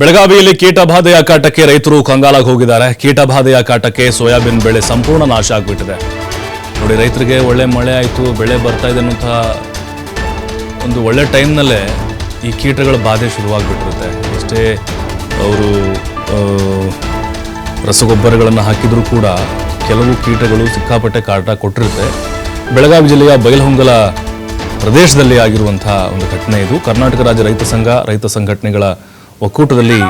ಬೆಳಗಾವಿಯಲ್ಲಿ ಕೀಟಬಾಧೆಯ ಕಾಟಕ್ಕೆ ರೈತರು ಕಂಗಾಲಾಗಿ ಹೋಗಿದ್ದಾರೆ. ಕೀಟಬಾಧೆಯ ಕಾಟಕ್ಕೆ ಸೋಯಾಬೀನ್ ಬೆಳೆ ಸಂಪೂರ್ಣ ನಾಶ ಆಗಿಬಿಟ್ಟಿದೆ. ನೋಡಿ, ರೈತರಿಗೆ ಒಳ್ಳೆ ಮಳೆ ಆಯಿತು, ಬೆಳೆ ಬರ್ತಾ ಇದೆ ಅನ್ನೋಂತಹ ಒಂದು ಒಳ್ಳೆ ಟೈಮ್ನಲ್ಲೇ ಈ ಕೀಟಗಳ ಬಾಧೆ ಶುರುವಾಗಿಬಿಟ್ಟಿರುತ್ತೆ. ಎಷ್ಟೇ ಅವರು ರಸಗೊಬ್ಬರಗಳನ್ನು ಹಾಕಿದರೂ ಕೂಡ ಕೆಲವು ಕೀಟಗಳು ಸಿಕ್ಕಾಪಟ್ಟೆ ಕಾಟ ಕೊಟ್ಟಿರುತ್ತೆ. ಬೆಳಗಾವಿ ಜಿಲ್ಲೆಯ ಬೈಲಹೊಂಗಲ ಪ್ರದೇಶದಲ್ಲಿ ಆಗಿರುವಂತಹ ಒಂದು ಘಟನೆ ಇದು. ಕರ್ನಾಟಕ ರಾಜ್ಯ ರೈತ ಸಂಘ, ರೈತ ಸಂಘಟನೆಗಳ ಒಕ್ಕೂಟದಲ್ಲಿ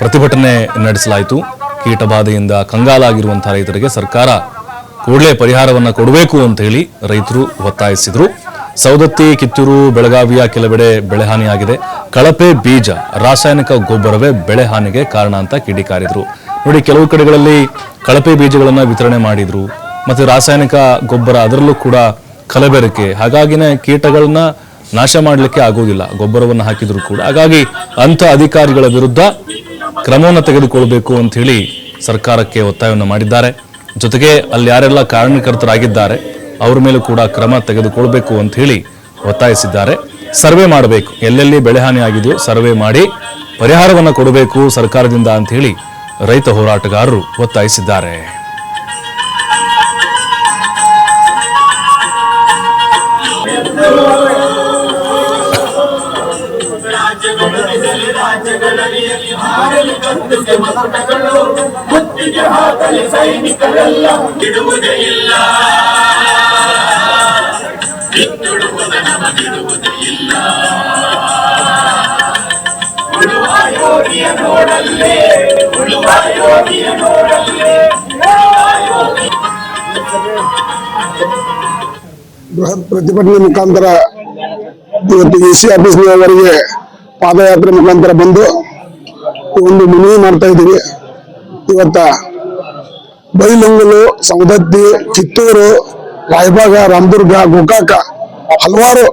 ಪ್ರತಿಭಟನೆ ನಡೆಸಲಾಯಿತು. ಕೀಟಬಾಧೆಯಿಂದ ಕಂಗಾಲಾಗಿರುವಂತಹ ರೈತರಿಗೆ ಸರ್ಕಾರ ಕೂಡಲೇ ಪರಿಹಾರವನ್ನು ಕೊಡಬೇಕು ಅಂತ ಹೇಳಿ ರೈತರು ಒತ್ತಾಯಿಸಿದರು. ಸೌದತ್ತಿ ಕಿತ್ತೂರು, ಬೆಳಗಾವಿಯ ಕೆಲವೆಡೆ ಬೆಳೆ ಹಾನಿಯಾಗಿದೆ. ಕಳಪೆ ಬೀಜ, ರಾಸಾಯನಿಕ ಗೊಬ್ಬರವೇ ಬೆಳೆ ಹಾನಿಗೆ ಕಾರಣ ಅಂತ ಕಿಡಿಕಾರಿದರು ನೋಡಿ, ಕೆಲವು ಕಡೆಗಳಲ್ಲಿ ಕಳಪೆ ಬೀಜಗಳನ್ನು ವಿತರಣೆ ಮಾಡಿದ್ರು. ಮತ್ತು ರಾಸಾಯನಿಕ ಗೊಬ್ಬರ ಅದರಲ್ಲೂ ಕೂಡ ಕಲಬೆರಕೆ. ಹಾಗಾಗಿನೇ ಕೀಟಗಳನ್ನ ನಾಶ ಮಾಡಲಿಕ್ಕೆ ಆಗೋದಿಲ್ಲ ಗೊಬ್ಬರವನ್ನು ಹಾಕಿದ್ರು ಕೂಡ. ಹಾಗಾಗಿ ಅಂಥ ಅಧಿಕಾರಿಗಳ ವಿರುದ್ಧ ಕ್ರಮವನ್ನು ತೆಗೆದುಕೊಳ್ಬೇಕು ಅಂತ ಹೇಳಿ ಸರ್ಕಾರಕ್ಕೆ ಒತ್ತಾಯವನ್ನು ಮಾಡಿದ್ದಾರೆ. ಜೊತೆಗೆ ಅಲ್ಲಿ ಯಾರೆಲ್ಲ ಕಾರಣಕರ್ತರಾಗಿದ್ದಾರೆ ಅವ್ರ ಮೇಲೂ ಕೂಡ ಕ್ರಮ ತೆಗೆದುಕೊಳ್ಬೇಕು ಅಂತ ಹೇಳಿ ಒತ್ತಾಯಿಸಿದ್ದಾರೆ. ಸರ್ವೆ ಮಾಡಬೇಕು. ಎಲ್ಲೆಲ್ಲಿ ಬೆಳೆ ಸರ್ವೆ ಮಾಡಿ ಪರಿಹಾರವನ್ನು ಕೊಡಬೇಕು ಸರ್ಕಾರದಿಂದ ಅಂತ ಹೇಳಿ ರೈತ ಹೋರಾಟಗಾರರು ಒತ್ತಾಯಿಸಿದ್ದಾರೆ. ಮುತ್ತಿಗೆ ಹಾಕಲಿ ಸೈನಿಕರೆಲ್ಲ. ಬಿಡುವುದೇ ಇಲ್ಲ. ಹಿಂದುಳುವುದ ನಮಗಿಡುವುದೇ ಇಲ್ಲ. ಉಳುವ ಯೋಗಿಯ ನೋಡಲ್ಲೇ. ಉಳುವ ಯೋಗಿಯ ನೋಡಲ್ಲೇ. ಬೃಹತ್ ಪ್ರತಿಭಟನೆ ಮುಖಾಂತರ ಇವತ್ತು ಎ ಸಿ ಆಫೀಸ್ನವರೆಗೆ ಪಾದಯಾತ್ರೆ ಮುಖಾಂತರ ಬಂದು ಒಂದು ಮನವಿ ಮಾಡ್ತಾ ಇದ್ದೀವಿ. ಇವತ್ತ ಬೈಲೊಂಗಲು, ಸವದತ್ತಿ ಕಿತ್ತೂರು ರಾಯಬಾಗ ರಾಮದುರ್ಗ, ಗೋಕಾಕ ಹಲವಾರು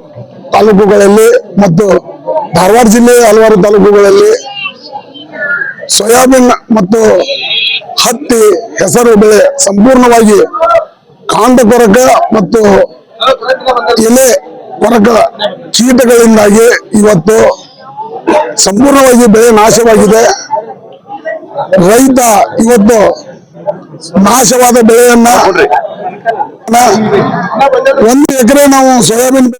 ತಾಲೂಕುಗಳಲ್ಲಿ ಮತ್ತು ಧಾರವಾಡ ಜಿಲ್ಲೆಯ ಹಲವಾರು ತಾಲೂಕುಗಳಲ್ಲಿ ಸೋಯಾಬೀನ್ ಮತ್ತು ಹತ್ತಿ ಹೆಸರು ಬೆಳೆ ಸಂಪೂರ್ಣವಾಗಿ ಕಾಂಡ ಕೊರಕ ಮತ್ತು ಎಲೆ ಕೊರಕ ಕೀಟಗಳಿಂದಾಗಿ ಇವತ್ತು ಸಂಪೂರ್ಣವಾಗಿ ಬೆಳೆ ನಾಶವಾಗಿದೆ. ರೈತ ಇವತ್ತು ನಾಶವಾದ ಬೆಳೆಯನ್ನ ಒಂದು ಎಕರೆ ನಾವು ಸೋಯಾಬೀನ್